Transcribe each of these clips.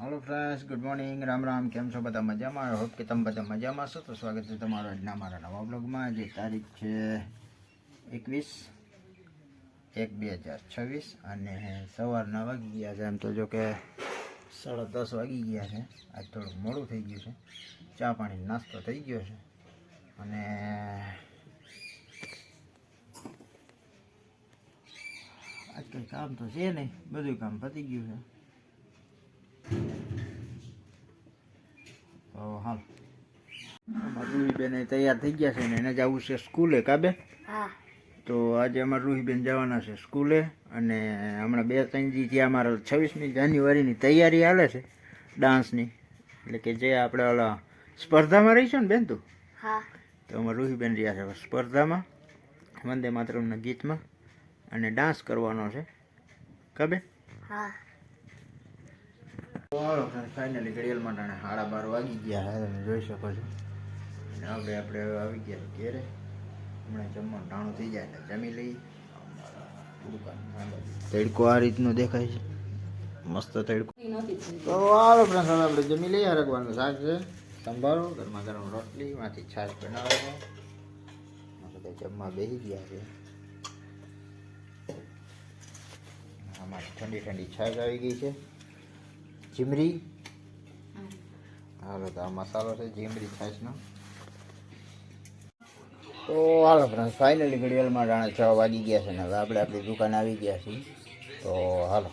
Hello friends good morning Ram Ram કેમ છો? બધા મજામાં? હોપ કે તમે બધા મજામાં છો. તો સ્વાગત છે તમારું આજના મારા નવા બ્લોગમાં જે તારીખ છે એકવીસ એક બે હજાર છવ્વીસ અને સવારના વાગી ગયા છે. એમ તો જો કે સાડા દસ વાગી ગયા છે. આજ થોડું મોડું થઈ ગયું છે. ચા પાણી નાસ્તો થઈ ગયો છે. અને આજકાલ કામ તો છે નહીં. બધું કામ પતી ગયું છે તો હાલ અમારા રૂહીબેન તૈયાર થઈ ગયા છે ને એને જવું છે સ્કૂલે કાબે તો આજે અમારે રૂહીબેન જવાના છે સ્કૂલે અને હમણાં બે ત્રણ દી ત્યાં અમારા છવ્વીસમી જાન્યુઆરીની તૈયારી હાલે છે ડાન્સની. એટલે કે જે આપણે ઓલા સ્પર્ધામાં રહી છે ને બેન તું? હા. તો અમારે રૂહીબેન રહ્યા છે સ્પર્ધામાં વંદે માતરમના ગીતમાં અને ડાન્સ કરવાનો છે. કબે હા. ફાઇનલી ઘડિયાળમાં ટાણે સાડા બાર વાગી ગયા જોઈ શકો છો. અને હવે આપણે આવી ગયા ઘેરે. હમણાં જમવાનું ટાણું થઈ જાય એટલે જમી લઈ તડકો આ રીતનો દેખાય છે. મસ્ત તડકો. તો હાલો ફ્રેન્ડ હવે આપણે જમી લઈએ. હરગવાનું શાક છે. સંભાળો ગરમા ગરમ રોટલી માંથી છાશ બનાવવાનો. બધા જમવા બેસી ગયા છે. આમાં ઠંડી ઠંડી છાશ આવી ગઈ છે. જીમરી. હાલો તો આ મસાલો છે જીમરી છાશનો. તો હાલો ફ્રેન્ડ ફાઇનલી ઘડિયાળમાં રાણા છ વાગી ગયા છે ને હવે આપણે આપણી દુકાન આવી ગયા છીએ. તો હાલો.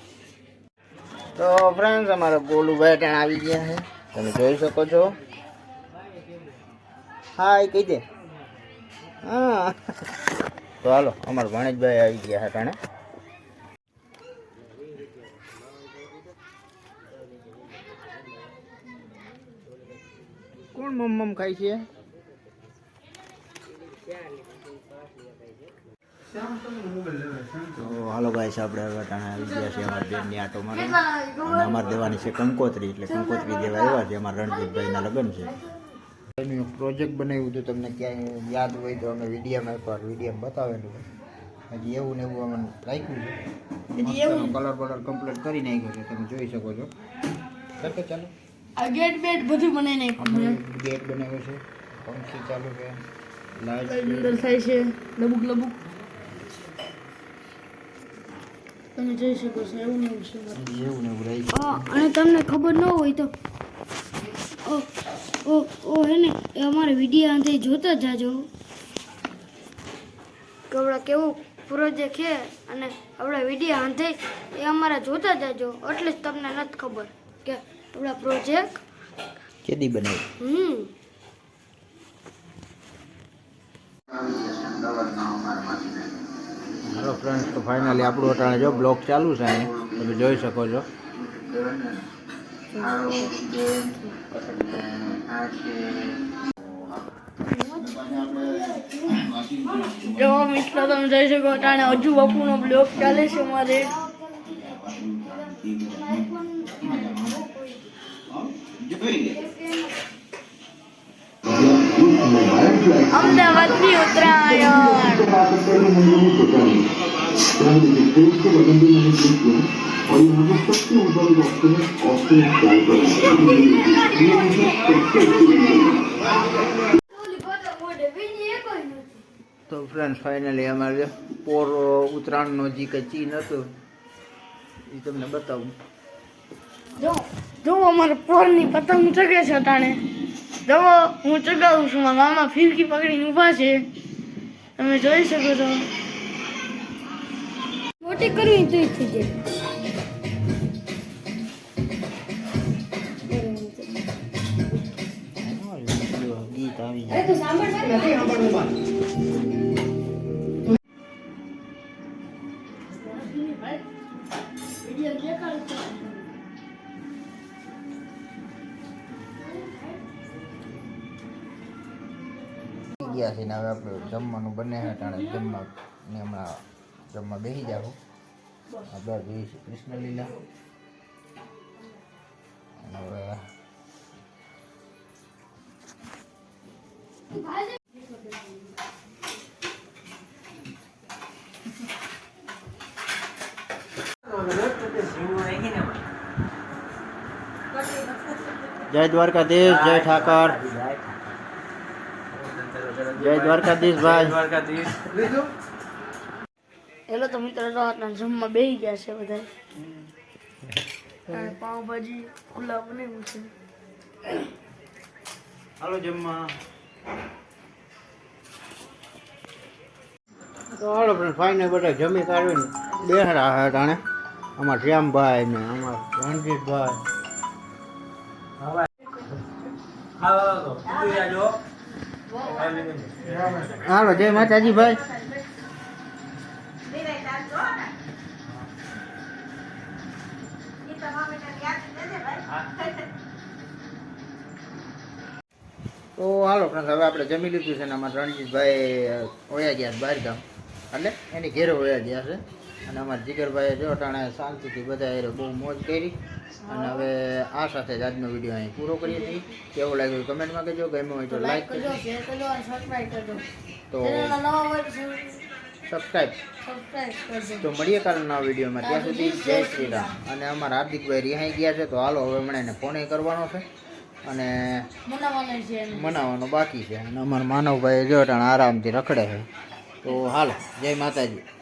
તો ફ્રેન્ડ્સ અમારા ગોલુભાઈ ટાણ આવી ગયા છે. તમે જોઈ શકો છો. હા, એ કહી દે. હા. તો હાલો, અમારા ભાણેજભાઈ આવી ગયા છે ટાણે કોણ મમ મમ ખાય છે? તો હાલો ગાઈસ આપણે હવે ટાણા આવી ગયા છે અમારા બેનની આટો મારે. અને અમારે દેવાની છે કંકોત્રી એટલે કંકોત્રી દેવા આવ્યા છે અમારા રણજીતભાઈના લગ્ન છે. એનું પ્રોજેક્ટ બનાવ્યું હતું તમને ક્યાંય યાદ હોય તો અમે વિડીયોમાં એકવાર વિડીયોમાં બતાવેલું હજી એવું ને એવું અમને રાખ્યું છે. કલર કલર કમ્પ્લીટ કરી નાખ્યો છે તમે જોઈ શકો છો. કરતો ચાલો. આ ગેટ બેટ બધું બનાવી નાખ્યું અમે ગેટ બનાવ્યો છે પંખી ચાલુ છે લાઈટ અંદર થાય છે લબુક લબુક. તમે જોઈ શકો છો એવું ને એવું ને એવું અને તમને ખબર ન હોય તો ઓ ઓ હે ને એ અમારે વીડિયો અંતે જોતા જાજો. કે આપણા કેવું પ્રોજેક્ટ છે અને આપણા વીડિયો અંતે એ અમારા જોતા જાજો. એટલે જ તમને નથી ખબર કે આપણા પ્રોજેક્ટ કેદી બનાવી? હમ. હાલો ફ્રેન્ડ્સ તો ફાઇનલી આપણું અટાણે જો બ્લોક ચાલુ છે અહીંયા તમે જોઈ શકો છો. જો મિત્રો, તમે જોઈ શકો અટાણે હજુ બાપુનો બ્લોક ચાલે છે અમારે. અમદાવાદની ઉત્તરાયણ. તો ફ્રેન્ડ્સ ફાઇનલી અમારે પોર ઉત્તરાયણનો જે કંઈ ચીન હતું, એ તમને બતાવું. જો જો અમારે પોરની પતંગ ચગે છે તાણે જો હું ચગાવું છું મામા ફિરકી પકડીને ઊભા છે. તમે જોઈ શકો છો. મોટી કરવી તો થઈ જાય. ગીત આવી ગયા છે ને હવે આપણે જમવાનું બને છે ટાણે જમવા ને હમણાં જમવા બેસી જાવ આપણે જોઈએ છે કૃષ્ણ લીલા અને હવે જય દ્વારકાધીશ, જય ઠાકર. જય દ્વારકાધીશ ભાઈ. એલો તો મિત્રો આટલા જમવા બેસી ગયા છે બધા પાવભાજી પુલાવ બનાવ્યું છે. હાલો જમવા. તો હાલો પણ ફાઈને બધા જમી કાઢીને બેહરા હે તાણે અમારા શ્યામભાઈ ને અમારા રણજીતભાઈ હાલો, જય માતાજી ભાઈ. તો હાલો ફ્રેન્ડ હવે આપણે જમી લીધું છે ને અમારા રણજીતભાઈ ઓયા ગયા બહાર ગામ. એટલે એની ઘેરે ઓયા ગયા છે. અને અમારા જીગરભાઈએ જો અટાણે શાંતિથી બધા એ બહુ મોજ કરી. અને હવે આ સાથે જ આજનો વીડિયો અહીં પૂરો કરીએ છીએ. કેવો લાગ્યું કમેન્ટમાં કહેજો ગમ્યો હોય તો લાઈક કરજો શેર કરજો અને સબસ્ક્રાઇબ કરજો. તો સબસ્ક્રાઇબ તો મળીએ કાલના વિડીયોમાં. ત્યાં સુધી જય શ્રી રામ. અને અમારા હાર્દિકભાઈ રિહાઈ ગયા છે તો હાલો હવે મને એને ફોન કરવાનો છે. અને મનાવવાનો બાકી છે. અને અમારા માનવભાઈ જો આરામથી રખડે છે. તો હાલો જય માતાજી.